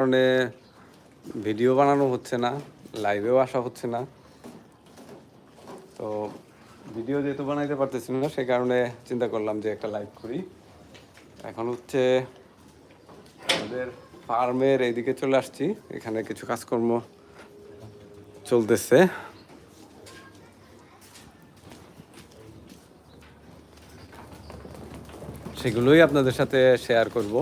কারণে ভিডিও বানানো হচ্ছে না লাইভেও আসা হচ্ছে না। তো ভিডিও যেহেতু বানাইতে পারতেছি না সেই কারণে চিন্তা করলাম যে একটা লাইভ করি। এখন হচ্ছে আমাদের ফার্মের এইদিকে চলে আসছি, এখানে কিছু কাজকর্ম চলতেছে। সেগুলোই আপনাদের সাথে শেয়ার করব।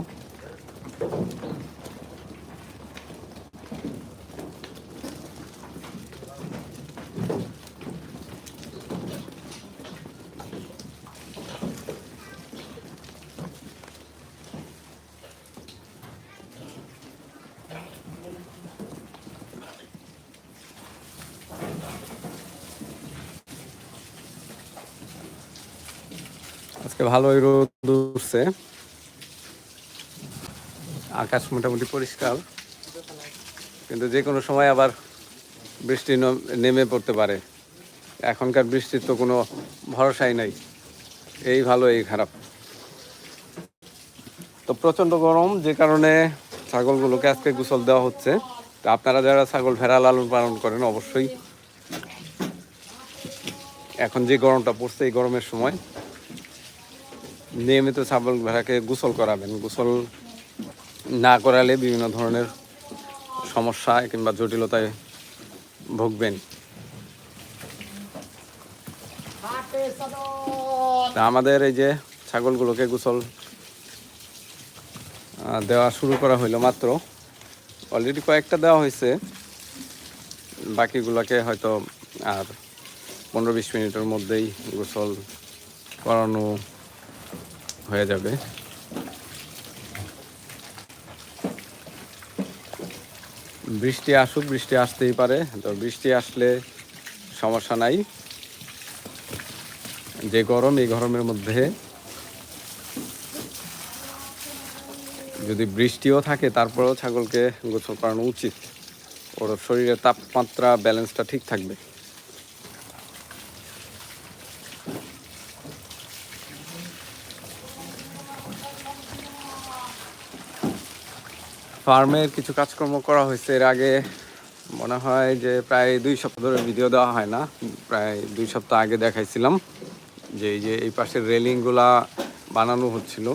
ভালোই রোদ উঠছে। আকাশ মোটামুটি পরিষ্কার। কিন্তু যে কোনো সময় আবার বৃষ্টি নেমে পড়তে পারে। এখনকার বৃষ্টির তো কোনো ভরসাই নাই। এই ভালো, এই খারাপ। তো প্রচণ্ড গরম, যে কারণে ছাগলগুলোকে আজকে গোসল দেওয়া হচ্ছে। তো আপনারা যারা ছাগল ভেড়া লালন পালন করেন, অবশ্যই এখন যে গরমটা পড়ছে, এই গরমের সময় নিয়মিত ছাগল ভেড়াকে গোসল করাবেন। গোসল না করালে বিভিন্ন ধরনের সমস্যা কিংবা জটিলতায় ভুগবেন। আমাদের এই যে ছাগলগুলোকে গোসল দেওয়া শুরু করা হইল মাত্র। অলরেডি কয়েকটা দেওয়া হয়েছে বাকিগুলোকে হয়তো আর পনেরো বিশ মিনিটের মধ্যেই গোসল করানো হয়ে যাবে। বৃষ্টি আসুক, বৃষ্টি আসতেই পারে। তো বৃষ্টি আসলে সমস্যা নাই। যে গরম, এই গরমের মধ্যে যদি বৃষ্টিও থাকে, তারপরেও ছাগলকে গোসল করানো উচিত। ওর শরীরের তাপমাত্রা ব্যালেন্সটা ঠিক থাকবে। ফার্মের কিছু কাজকর্ম করা হয়েছে। এর আগে মনে হয় যে প্রায় দুই সপ্তাহ ধরে ভিডিও দেওয়া হয় না। প্রায় দুই সপ্তাহ আগে দেখাইছিলাম যে এই যে এই পাশের রেলিংগুলা বানানো হচ্ছিল।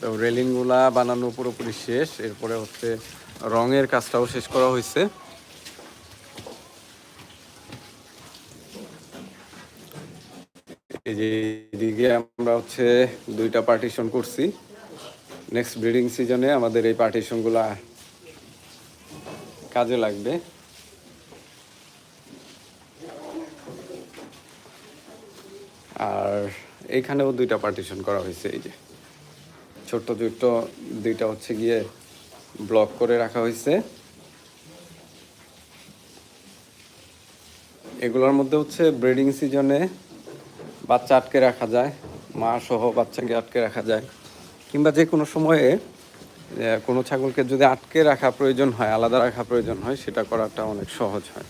তো রেলিংগুলা বানানো পুরোপুরি শেষ। এরপরে হচ্ছে রঙের কাজটাও শেষ করা হয়েছে। এই যে এদিকে আমরা হচ্ছে দুইটা পার্টিশন করছি। নেক্সট ব্রিডিং সিজনে আমাদের এই পার্টিশনগুলা কাজে লাগবে। আর এইখানেও দুইটা পার্টিশন করা হয়েছে, এই যে। ছোট্ট ছোট্ট দুইটা হচ্ছে গিয়ে ব্লক করে রাখা হয়েছে। এগুলোর মধ্যে হচ্ছে ব্রিডিং সিজনে বাচ্চা আটকে রাখা যায়, মা সহ বাচ্চাকে আটকে রাখা যায়, কিংবা যে কোনো সময়ে কোনো ছাগলকে যদি আটকে রাখা প্রয়োজন হয়, আলাদা রাখা প্রয়োজন হয়, সেটা করাটা অনেক সহজ হয়।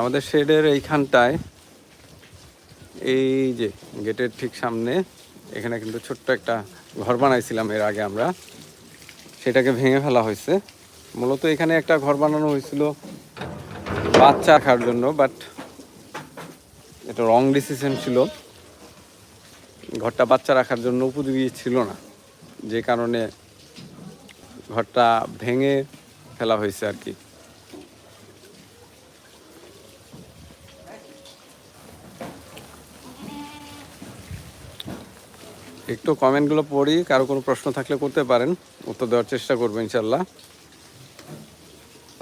আমাদের শেডের এইখানটায়, এই যে গেটের ঠিক সামনে, এখানে কিন্তু ছোট্ট একটা ঘর বানাইছিলাম এর আগে আমরা। সেটাকে ভেঙে ফেলা হয়েছে। মূলত এখানে একটা ঘর বানানো হয়েছিল বাচ্চা রাখার জন্য, বাট এটা রং ডিসিশন ছিল। ঘরটা বাচ্চা রাখার জন্য উপযোগী ছিল না। যে কারণে ঘরটা ভেঙে ফেলা হয়েছে আর কি। একটু কমেন্টগুলো পড়ি, কারও কোনো প্রশ্ন থাকলে করতে পারেন, উত্তর দেওয়ার চেষ্টা করব ইনশাল্লাহ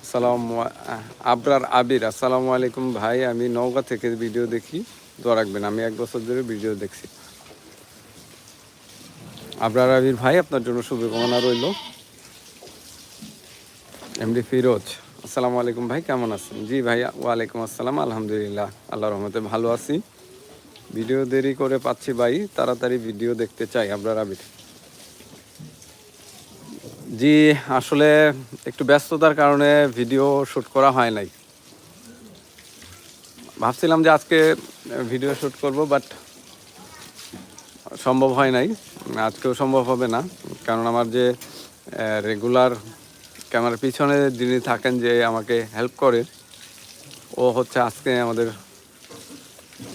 আসসালাম আবরার আবির, আসসালামু আলাইকুম ভাই, আমি নওগাঁ থেকে ভিডিও দেখি, দোয়া রাখবেন, আমি এক বছর ধরে ভিডিও দেখছি। আবরার আবির ভাই, আপনার জন্য শুভকামনা রইল। এমডি ফিরোজ, আসসালামু আলাইকুম ভাই, কেমন আছেন? জি ভাই, ওয়ালাইকুম আসসালাম, আলহামদুলিল্লাহ আল্লাহ রহমতে ভালো আছি। ভিডিও দেরি করে পাচ্ছি ভাই, তাড়াতাড়ি ভিডিও দেখতে চাই আবরার আবির। জি, আসলে একটু ব্যস্ততার কারণে ভিডিও শ্যুট করা হয় নাই। ভাবছিলাম যে আজকে ভিডিও শ্যুট করব, বাট সম্ভব হয় নাই। আজকেও সম্ভব হবে না। কারণ আমার যে রেগুলার ক্যামেরার পিছনে যিনি থাকেন যে আমাকে হেল্প করে, ও হচ্ছে আজকে আমাদের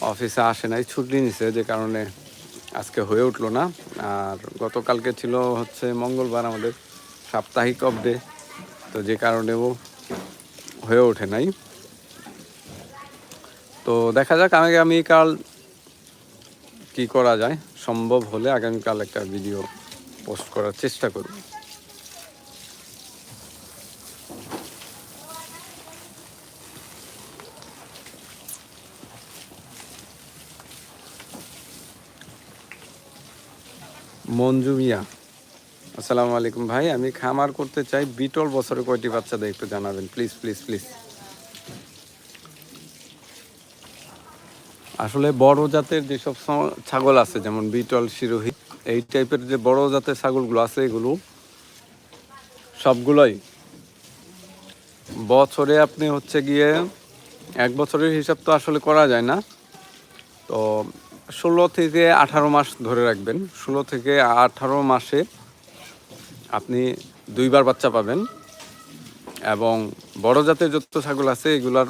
অফিসে আসে নাই, ছুটি নিছে, যে কারণে আজকে হয়ে উঠল না। আর গতকালকে ছিল হচ্ছে মঙ্গলবার আমাদের সাপ্তাহিক ডে তো যে কারণেও হয়ে ওঠে নাই। তো দেখা যাক, আমি আগামীকাল কি করা যায়? সম্ভব হলে আগামীকাল একটা ভিডিও পোস্ট করার চেষ্টা করব। মঞ্জু মিয়া, আসসালামু আলাইকুম ভাই। আমি খামার করতে চাই বিটল বছরে কয়টি বাচ্চা দেয় একটু জানাবেন। Please please please. আসলে বড় জাতের যেসব ছাগল আছে, যেমন বিটল, শিরোহী, এই টাইপের যে বড় জাতের ছাগলগুলো আছে এগুলো, সবগুলোই বছরে আপনি হচ্ছে গিয়ে এক বছরের হিসাব তো আসলে করা যায় না। তো ষোলো থেকে আঠারো মাস ধরে রাখবেন। ষোলো থেকে আঠারো মাসে আপনি দুইবার বাচ্চা পাবেন এবং বড় জাতের যত ছাগল আছে এগুলার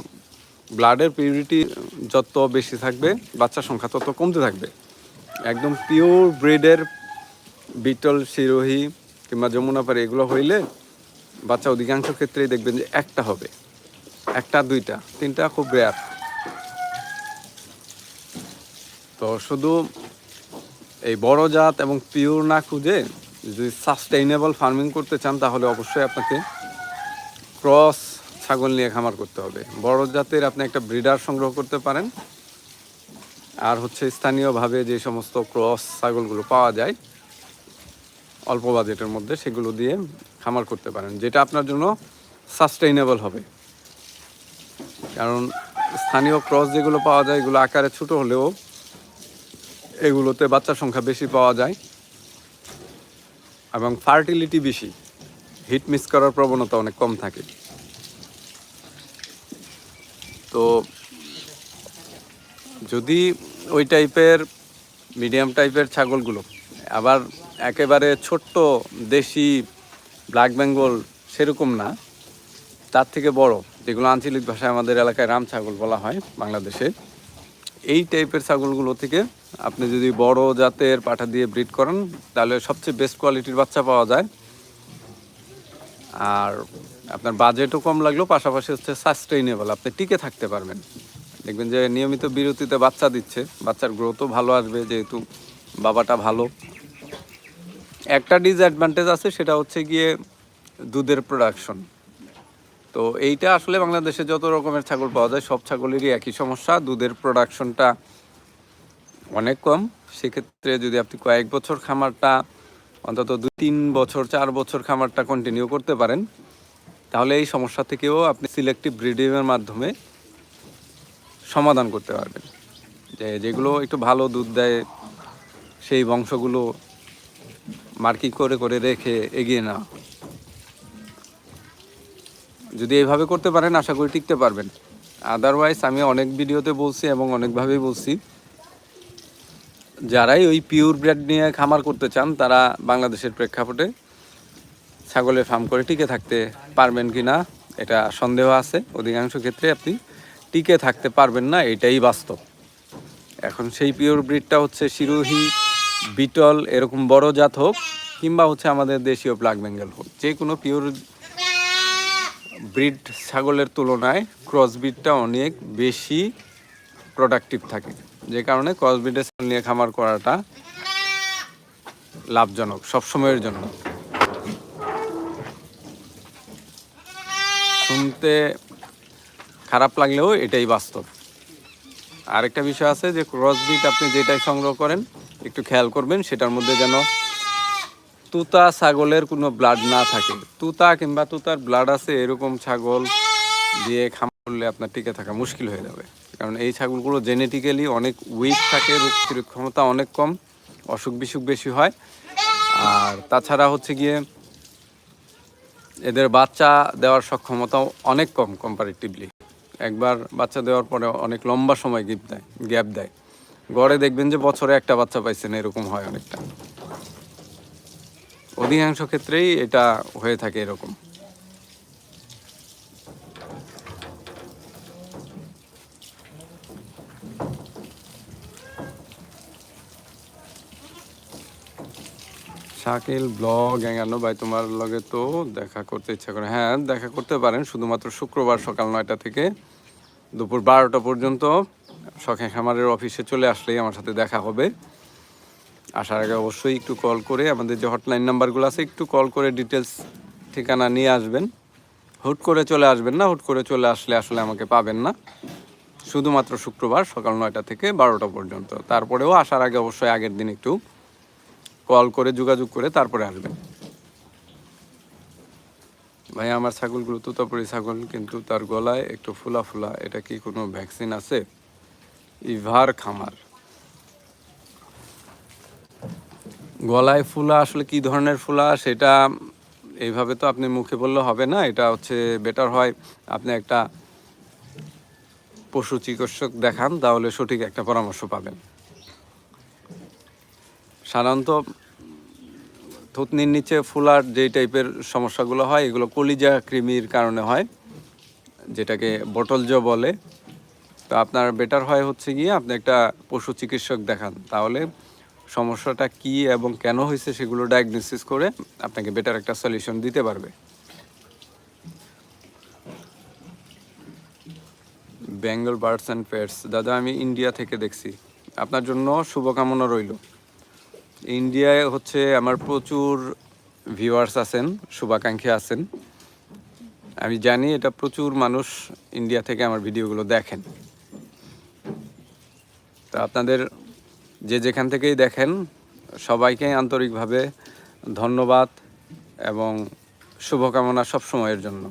ব্লাডের পিউরিটি যত বেশি থাকবে, বাচ্চার সংখ্যা তত কমতে থাকবে। একদম পিওর ব্রিডের বিটল শিরোহী কিংবা যমুনাপাড়ি এগুলো হইলে বাচ্চা অধিকাংশ ক্ষেত্রেই দেখবেন যে একটা হবে। একটা, দুইটা, তিনটা খুব রেয়ার তো শুধু এই বড় জাত এবং পিওর না খুঁজে যদি সাস্টেইনেবল ফার্মিং করতে চান, তাহলে অবশ্যই আপনাকে ক্রস ছাগল নিয়ে খামার করতে হবে। বড় জাতের আপনি একটা ব্রিডার সংগ্রহ করতে পারেন। আর হচ্ছে স্থানীয়ভাবে যে সমস্ত ক্রস ছাগলগুলো পাওয়া যায়, অল্প বাজেটের মধ্যে সেগুলো দিয়ে খামার করতে পারেন, যেটা আপনার জন্য সাস্টেইনেবল হবে। কারণ স্থানীয় ক্রস যেগুলো পাওয়া যায়, এগুলো আকারে ছোট হলেও এগুলোতে বাচ্চার সংখ্যা বেশি পাওয়া যায় এবং ফার্টিলিটি বেশি। হিট মিস করার প্রবণতা অনেক কম থাকে। যদি ওই টাইপের, মিডিয়াম টাইপের ছাগলগুলো, আবার একেবারে ছোট্ট দেশি ব্ল্যাক বেঙ্গল সেরকম না, তার থেকে বড়, যেগুলো আঞ্চলিক ভাষায় আমাদের এলাকায় রাম ছাগল বলা হয় বাংলাদেশে, এই টাইপের ছাগলগুলো থেকে আপনি যদি বড় জাতের পাঠা দিয়ে ব্রিড করেন, তাহলে সবচেয়ে বেস্ট কোয়ালিটির বাচ্চা পাওয়া যায়। আর আপনার বাজেটও কম লাগল, পাশাপাশি হচ্ছে সাস্টেইনেবল আপনি টিকে থাকতে পারবেন। দেখবেন যে নিয়মিত বিরতিতে বাচ্চা দিচ্ছে, বাচ্চার গ্রোথও ভালো আসবে যেহেতু বাবাটা ভালো। একটা ডিসঅ্যাডভান্টেজ আছে, সেটা হচ্ছে গিয়ে দুধের প্রোডাকশন তো এইটা আসলে বাংলাদেশে যত রকমের ছাগল পাওয়া যায়, সব ছাগলেরই একই সমস্যা। দুধের প্রোডাকশনটা অনেক কম। সেক্ষেত্রে যদি আপনি কয়েক বছর খামারটা, অন্তত দুই, তিন বছর, চার বছর খামারটা কন্টিনিউ করতে পারেন তাহলে এই সমস্যা থেকেও আপনি সিলেক্টিভ ব্রিডিংয়ের মাধ্যমে সমাধান করতে পারবেন। যে যেগুলো একটু ভালো দুধ দেয়, সেই বংশগুলো মার্কিং করে করে রেখে এগিয়ে না যদি এইভাবে করতে পারেন, আশা করি টিকতে পারবেন। আদারওয়াইজ আমি অনেক ভিডিওতে বলছি এবং অনেকভাবেই বলছি, যারাই ওই পিওর ব্রেড নিয়ে খামার করতে চান, তারা বাংলাদেশের প্রেক্ষাপটে ছাগলের ফার্ম করে টিকে থাকতে পারবেন কি না এটা সন্দেহ আছে। অধিকাংশ ক্ষেত্রে আপনি টিকে থাকতে পারবেন না, এটাই বাস্তব। এখন সেই পিওর ব্রিডটা হচ্ছে শিরোহী, বিটল, এরকম বড় জাত হোক, কিংবা হচ্ছে আমাদের দেশীয় ব্ল্যাক বেঙ্গল হোক। যে কোনো পিওর ব্রিড ছাগলের তুলনায় ক্রস ব্রিডটা অনেক বেশি প্রোডাক্টিভ থাকে। যে কারণে ক্রস ব্রিডের নিয়ে খামার করাটা লাভজনক, সবসময়ের জন্য। শুনতে খারাপ লাগলেও এটাই বাস্তব। আরেকটা বিষয় আছে যে ক্রস ব্রিড আপনি যেটাই সংগ্রহ করেন, একটু খেয়াল করবেন, সেটার মধ্যে যেন তুতা ছাগলের কোনো ব্লাড না থাকে। তুতা কিংবা তুতার ব্লাড আছে এরকম ছাগল দিয়ে খামার করলে আপনার টিকে থাকা মুশকিল হয়ে যাবে। কারণ এই ছাগলগুলো জেনেটিক্যালি অনেক উইক থাকে, রোগ প্রতিরোধ ক্ষমতা অনেক কম অসুখ বিসুখ বেশি হয়। আর তাছাড়া হচ্ছে গিয়ে এদের বাচ্চা দেওয়ার সক্ষমতা অনেক কম কম্পারেটিভলি একবার বাচ্চা দেওয়ার পরে অনেক লম্বা সময় গিপ দেয় গ্যাপ দেয়। গড়ে দেখবেন যে বছরে একটা বাচ্চা পাইছেন, এরকম হয় অনেকটা। অধিকাংশ ক্ষেত্রেই এটা হয়ে থাকে এরকম। শাকিল ব্লগ এগানো ভাই, তোমার লগে তো দেখা করতে ইচ্ছা করে। হ্যাঁ দেখা করতে পারেন, শুধুমাত্র শুক্রবার সকাল নয়টা থেকে দুপুর বারোটা পর্যন্ত। শখে খামারের অফিসে চলে আসলেই আমার সাথে দেখা হবে। আসার আগে অবশ্যই একটু কল করে, আমাদের যে হটলাইন নাম্বারগুলো আছে, একটু কল করে ডিটেলস ঠিকানা নিয়ে আসবেন। হুট করে চলে আসবেন না, হুট করে চলে আসলে আসলে আমাকে পাবেন না। শুধুমাত্র শুক্রবার সকাল নয়টা থেকে বারোটা পর্যন্ত। তারপরেও আসার আগে অবশ্যই আগের দিন একটু কল করে, যোগাযোগ করে তারপরে আসবেন ভাই, আমার ছাগলগুলো তুতাপুরি ছাগল, কিন্তু তার গলায় একটু ফুলা ফুলা। এটা কি কোনো ভ্যাকসিন আছে? ইভার খামার। গলায় ফুলা, আসলে কি ধরনের ফুলা সেটা এইভাবে তো আপনি মুখে বললে হবে না। এটা হচ্ছে বেটার হয়। আপনি একটা পশু চিকিৎসক দেখান, তাহলে সঠিক একটা পরামর্শ পাবেন। সাধারণত থুতনির নিচে ফুলার যে টাইপের সমস্যাগুলো হয়, এগুলো কলিজা কৃমির কারণে হয়, যেটাকে বটলজ বলে। তো আপনার বেটার হয় হচ্ছে গিয়ে আপনি একটা পশু চিকিৎসক দেখান, তাহলে সমস্যাটা কি এবং কেন হয়েছে সেগুলো ডায়াগনোসিস করে আপনাকে বেটার একটা সলিউশন দিতে পারবে। বেঙ্গল বার্ডস অ্যান্ড পেটস দাদা, আমি ইন্ডিয়া থেকে দেখছি। আপনার জন্য শুভকামনা রইল। ইন্ডিয়ায় হচ্ছে আমার প্রচুর ভিউয়ার্স আছেন, শুভাকাঙ্ক্ষী আছেন। আমি জানি এটা প্রচুর মানুষ ইন্ডিয়া থেকে আমার ভিডিওগুলো দেখেন। তা আপনাদের যে যেখান থেকেই দেখেন, সবাইকে আন্তরিকভাবে ধন্যবাদ এবং শুভকামনা সবসময়ের জন্য।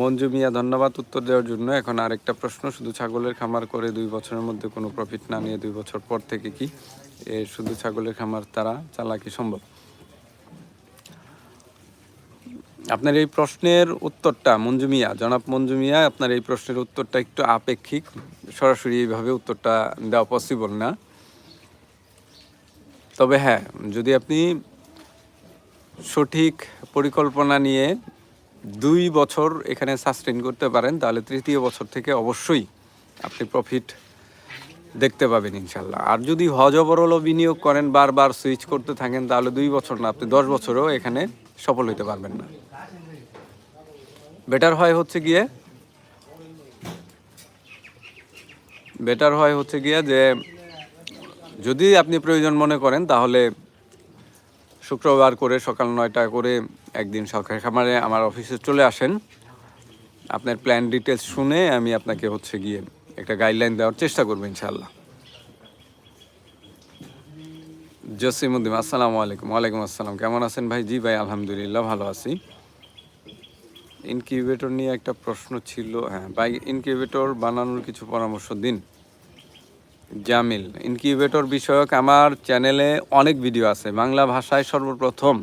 মঞ্জু মিয়া, ধন্যবাদ উত্তর দেওয়ার জন্য। এখন আরেকটা প্রশ্ন, শুধু ছাগলের খামার করে দুই বছরের মধ্যে কোনো প্রফিট না নিয়ে দুই বছর পর থেকে কি শুধু ছাগলের খামার তারা চালা কি সম্ভব? আপনার এই প্রশ্নের উত্তরটা মঞ্জু মিয়া, জনাব মঞ্জু মিয়া, আপনার এই প্রশ্নের উত্তরটা একটু আপেক্ষিক। সরাসরি এইভাবে উত্তরটা দেওয়া পসিবল না। তবে হ্যাঁ যদি আপনি সঠিক পরিকল্পনা নিয়ে দুই বছর এখানে সাস্টেন করতে পারেন, তাহলে তৃতীয় বছর থেকে অবশ্যই আপনি প্রফিট দেখতে পাবেন ইনশাল্লাহ। আর যদি হজবরল বিনিয়োগ করেন, বারবার সুইচ করতে থাকেন, তাহলে দুই বছর না, আপনি দশ বছরও এখানে সফল হতে পারবেন না। বেটার হয় হচ্ছে গিয়ে বেটার হয় হচ্ছে গিয়ে যে, যদি আপনি প্রয়োজন মনে করেন, তাহলে শুক্রবার করে সকাল নয়টা করে একদিন সরকারি খামারে আমার অফিসে চলে আসেন। আপনার প্ল্যান ডিটেলস শুনে আমি আপনাকে হচ্ছে গিয়ে একটা গাইডলাইন দেওয়ার চেষ্টা করব ইনশাল্লাহ জসিমুদ্দিন আসসালামু আলাইকুম। ওয়ালাইকুম আসসালাম। কেমন আছেন ভাই? জি ভাই, আলহামদুলিল্লাহ ভালো আছি। ইনকিউবেটর নিয়ে একটা প্রশ্ন ছিল। হ্যাঁ ভাই ইনকিউবেটর বানানোর কিছু পরামর্শ দিন। জামিল ইনকিউবেটর বিষয়ক আমার চ্যানেলে অনেক ভিডিও আছে। বাংলা ভাষায় সর্বপ্রথম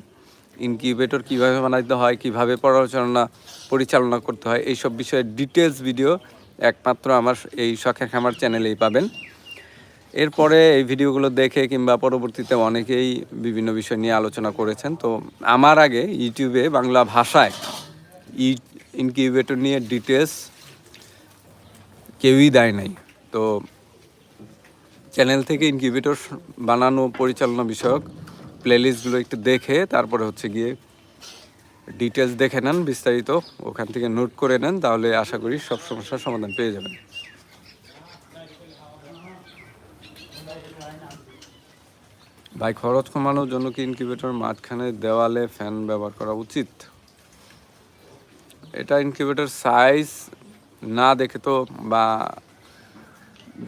ইনকিউবেটর কীভাবে বানাইতে হয়, কীভাবে পরিচালনা পরিচালনা করতে হয়, এইসব বিষয়ে ডিটেলস ভিডিও একমাত্র আমার এই শখের খামার চ্যানেলেই পাবেন। এরপরে এই ভিডিওগুলো দেখে কিংবা পরবর্তীতে অনেকেই বিভিন্ন বিষয় নিয়ে আলোচনা করেছেন। তো আমার আগে ইউটিউবে বাংলা ভাষায় ই ইনকিউবেটর নিয়ে ডিটেলস কেউই দেয় নাই। তো চ্যানেল থেকে ইনকিউবেটর বানানো পরিচালনা বিষয়ক প্লেলিস্টগুলো একটু দেখে তারপরে হচ্ছে গিয়ে ডিটেলস দেখে নেন, বিস্তারিত ওখান থেকে নোট করে নেন, তাহলে আশা করি সব সমস্যার সমাধান পেয়ে যাবেন। ভাই, খরচ কমানোর জন্য কি ইনকিউবেটর মাঝখানে দেওয়ালে ফ্যান ব্যবহার করা উচিত? এটা ইনকিউবেটর সাইজ না দেখে তো বা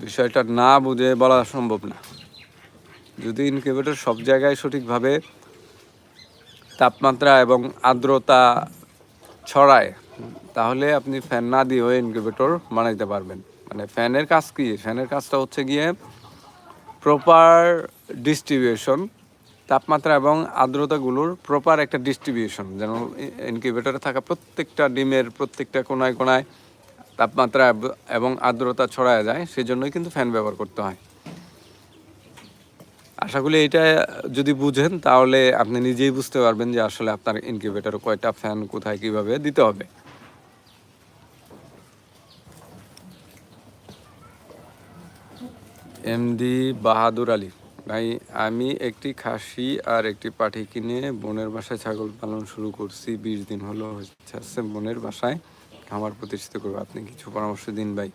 বিষয়টা না বুঝে বলা সম্ভব না। যদি ইনকিউবেটর সব জায়গায় সঠিকভাবে তাপমাত্রা এবং আর্দ্রতা ছড়ায়, তাহলে আপনি ফ্যান না দিয়েও ইনকিউবেটর বানাইতে পারবেন। মানে ফ্যানের কাজ কী? ফ্যানের কাজটা হচ্ছে গিয়ে প্রপার ডিস্ট্রিবিউশন তাপমাত্রা এবং আর্দ্রতাগুলোর প্রপার একটা ডিস্ট্রিবিউশন যেন ইনকিউবেটরে থাকা প্রত্যেকটা ডিমের প্রত্যেকটা কোনায় কোনায় তাপমাত্রা এবং আর্দ্রতা ছড়ায় যায়, সেজন্যই কিন্তু ফ্যান ব্যবহার করতে হয়। আশা করি এটা যদি বুঝেন, তাহলে আপনি নিজেই বুঝতে পারবেন যে আসলে আপনার ইনকিউবেটর কয়টা ফ্যান কোথায় কীভাবে দিতে হবে। এমডি বাহাদুর আলী, ভাই, আমি একটি খাসি আর একটি পাঠি কিনে বোনের বাসায় ছাগল পালন শুরু করছি, বিশ দিন হলো হচ্ছে বোনের বাসায় খামার প্রতিষ্ঠিত করব। আপনি কিছু পরামর্শ দিন, ভাই।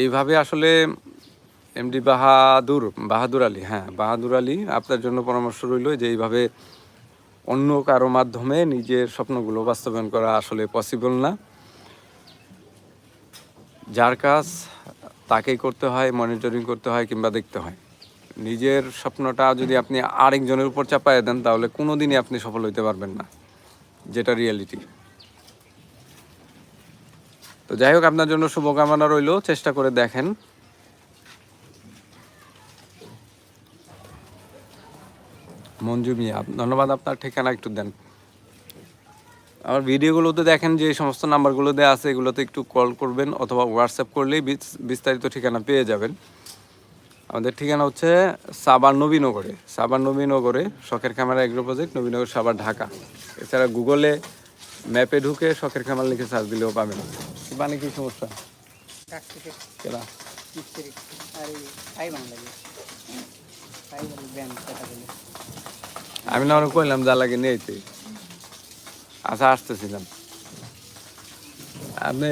এইভাবে আসলে এমডি বাহাদুর বাহাদুর আলী হ্যাঁ বাহাদুর আলী আপনার জন্য পরামর্শ রইল যে এইভাবে অন্য কারও মাধ্যমে নিজের স্বপ্নগুলো বাস্তবায়ন করা আসলে পসিবল না। যার কাজ তাকেই করতে হয় মনিটরিং করতে হয় কিংবা দেখতে হয়। নিজের স্বপ্নটা যদি আপনি আরেকজনের উপর চাপায় দেন তাহলে কোনো দিনই আপনি সফল হইতে পারবেন না, যেটা রিয়েলিটি তো যাই হোক, আপনার জন্য শুভকামনা রইল। চেষ্টা করে দেখেন। মঞ্জু মিয়া, ধন্যবাদ আপনার ঠিকানা একটু দেন। আমার ভিডিওগুলোতে দেখেন যে সমস্ত নাম্বারগুলো দেওয়া আছে, এগুলোতে একটু কল করবেন অথবা হোয়াটসঅ্যাপ করলেই বিস্তারিত ঠিকানা পেয়ে যাবেন। আমাদের ঠিকানা হচ্ছে সাবার নবীনগরে সাবার নবীনগরে শখের ক্যামেরা এগ্রো প্রজেক্ট নবীনগর সাবার ঢাকা। এছাড়া গুগলে ম্যাপে ঢুকে শখের ক্যামেরা লিখে সার্চ দিলেও পাবেন। মানে কি সমস্যা? আমি না ওরা কইলাম যা লাগে নিয়েছি আচ্ছা আসতেছিলাম। আপনি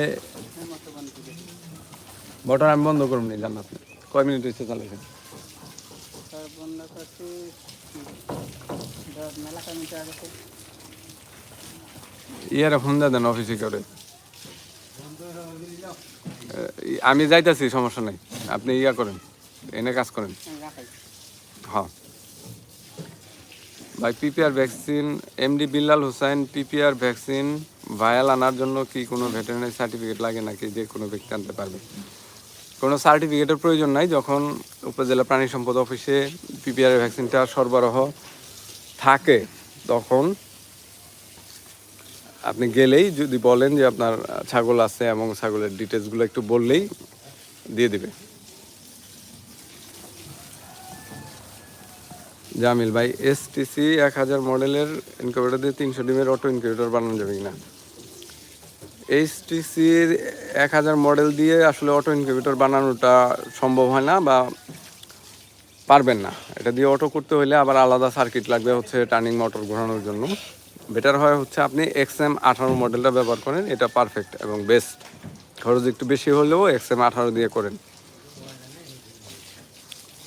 বটন আমি বন্ধ করুন নি জান আপনি কয় মিনিট হয়েছে চালাইছেন ইয়ারে ফোন দেন অফিসে করে। আমি যাইতাছি, সমস্যা নাই। আপনি ইয়া করেন, এনে কাজ করেন। হ্যাঁ। ভাই, PPR vaccine, MD Billal Hossain PPR vaccine, vial আনার জন্য কি কোনো ভেটেরিনারি সার্টিফিকেট লাগে নাকি যে কোনো ব্যক্তি আনতে পারবে? কোনো সার্টিফিকেটের প্রয়োজন নাই, যখন উপজেলা প্রাণী সম্পদ অফিসে পিপিআর ভ্যাকসিনটা সরবরাহ থাকে, তখন আপনি গেলেই যদি বলেন যে আপনার ছাগল আছে এবং ছাগলের ডিটেলসগুলো একটু বললেই দিয়ে দিবে। জামিল ভাই এসটিসি এক হাজার মডেলের ইনকিউবেটর দিয়ে তিনশো ডিমের অটো ইনকিউবেটর বানানো যাবে কিনা? এইচটিসির এক হাজার মডেল দিয়ে আসলে অটো ইনকিউবেটর বানানোটা সম্ভব হয় না বা পারবেন না। এটা দিয়ে অটো করতে হলে আবার আলাদা সার্কিট লাগবে হচ্ছে টার্নিং মোটর ঘোরানোর জন্য। বেটার হয় হচ্ছে আপনি এক্স এম আঠারো মডেলটা ব্যবহার করেন, এটা পারফেক্ট এবং বেস্ট খরচ একটু বেশি হলেও এক্স এম আঠারো দিয়ে করেন।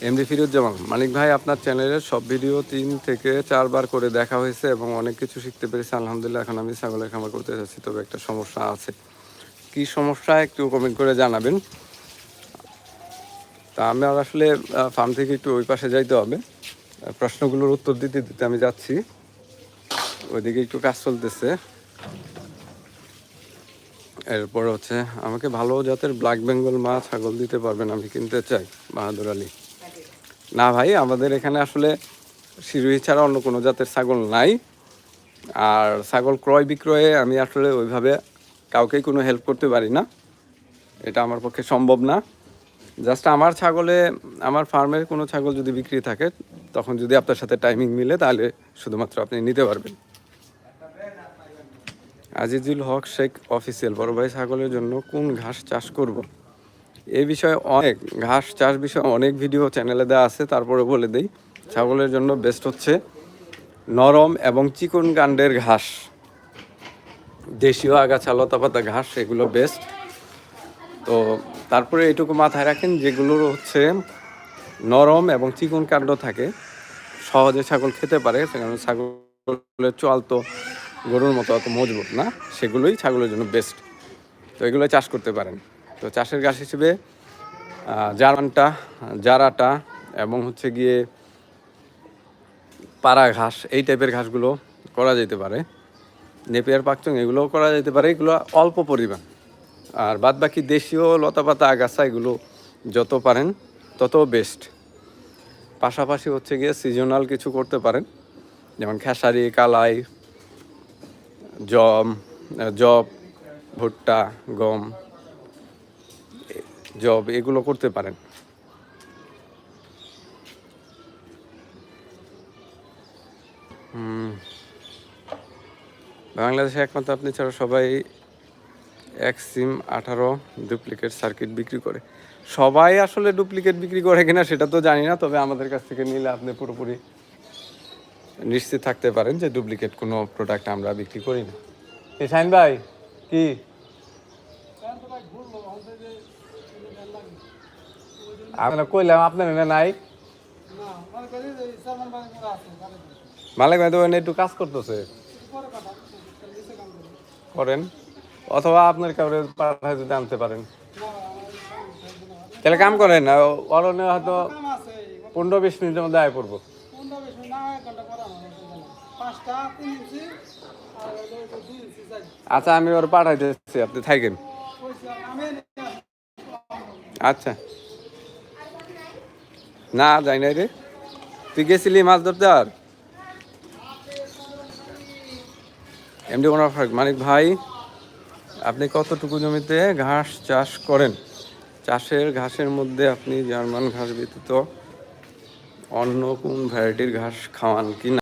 এমডি ফিরুজ্জামান, মানিক ভাই, আপনার চ্যানেলের সব ভিডিও তিন থেকে চারবার করে দেখা হয়েছে এবং অনেক কিছু শিখতে পেরেছি। আলহামদুলিল্লাহ, এখন আমি ছাগলের খামার করতে যাচ্ছি, তবে একটা সমস্যা আছে। কি সমস্যা একটু কমেন্ট করে জানাবেন। তা আমি আর আসলে ফার্ম থেকে একটু ওই পাশে যাইতে হবে। প্রশ্নগুলোর উত্তর দিতে দিতে আমি যাচ্ছি। ওইদিকে একটু কাজ চলতেছে। এরপর হচ্ছে, আমাকে ভালো জাতের ব্ল্যাক বেঙ্গল মা ছাগল দিতে পারবেন আমি কিনতে চাই, বাহাদুর আলী। না ভাই, আমাদের এখানে আসলে শিরোহী ছাড়া অন্য কোনো জাতের ছাগল নাই। আর ছাগল ক্রয় বিক্রয়ে আমি আসলে ওইভাবে কাউকেই কোনো হেল্প করতে পারি না। এটা আমার পক্ষে সম্ভব না। জাস্ট আমার ছাগলে, আমার ফার্মের কোনো ছাগল যদি বিক্রি থাকে, তখন যদি আপনার সাথে টাইমিং মিলে, তাহলে শুধুমাত্র আপনি নিতে পারবেন। আজিজুল হক শেখ অফিসিয়াল বড় ভাই ছাগলের জন্য কোন ঘাস চাষ করব। এ বিষয়ে অনেক ঘাস চাষ বিষয়ে অনেক ভিডিও চ্যানেলে দেওয়া আছে, তারপরে বলে দেই। ছাগলের জন্য বেস্ট হচ্ছে নরম এবং চিকন কাণ্ডের ঘাস। দেশীয় আগাছা, লতাপাতা ঘাস, এগুলো বেস্ট তো তারপরে এটুকু মাথায় রাখেন যেগুলোর হচ্ছে নরম এবং চিকন কাণ্ড থাকে, সহজে ছাগল খেতে পারে, সেখানে ছাগলের চোয়াল তো গরুর মতো অত মজবুত না, সেগুলোই ছাগলের জন্য বেস্ট তো এগুলো চাষ করতে পারেন। তো চাষের ঘাস হিসেবে জারানটা জারাটা এবং হচ্ছে গিয়ে পাড়া ঘাস, এই টাইপের ঘাসগুলো করা যেতে পারে। নেপিয়ার পাকচং, এগুলোও করা যেতে পারে। এগুলো অল্প পরিমাণ। আর বাদ বাকি দেশীয় লতাপাতা, আগাছা, এগুলো যত পারেন, তত বেস্ট পাশাপাশি হচ্ছে গিয়ে সিজনাল কিছু করতে পারেন। যেমন খেসারি, কালাই জম, জব, ভুট্টা, গম, জব, এগুলো করতে পারেন। বাংলাদেশে একমাত্র আপনি ছাড়া সবাই এক সিম আঠারো ডুপ্লিকেট সার্কিট বিক্রি করে। সবাই আসলে ডুপ্লিকেট বিক্রি করে কিনা সেটা তো জানি না, তবে আমাদের কাছ থেকে নিলে আপনি পুরোপুরি নিশ্চিত থাকতে পারেন যে ডুপ্লিকেট কোনো প্রোডাক্ট আমরা বিক্রি করি না। এ শাইন ভাই কি? আপনার কইলাম আপনার এনে নাই? মালিক ভাই তো একটু কাজ করতেছে। করেন। অথবা আপনার কাউরে পাঠায় যদি আনতে পারেন। তাহলে কাম করেন অরণ্য হয়তো পনেরো বিশ মিনিটের মধ্যে আয় পড়ব। আচ্ছা আমি ওর পাঠাই দিচ্ছি আপনি থাকেন। আচ্ছা। না যাই নাই রে। তুই গেছিলি মাছ ধরতে আর? এমডি কোনো মানিক ভাই আপনি কতটুকু জমিতে ঘাস চাষ করেন? চাষের ঘাসের মধ্যে আপনি জার্মান ঘাস ব্যতীত অন্য কোন ভ্যারাইটির ঘাস খাওয়ান কি না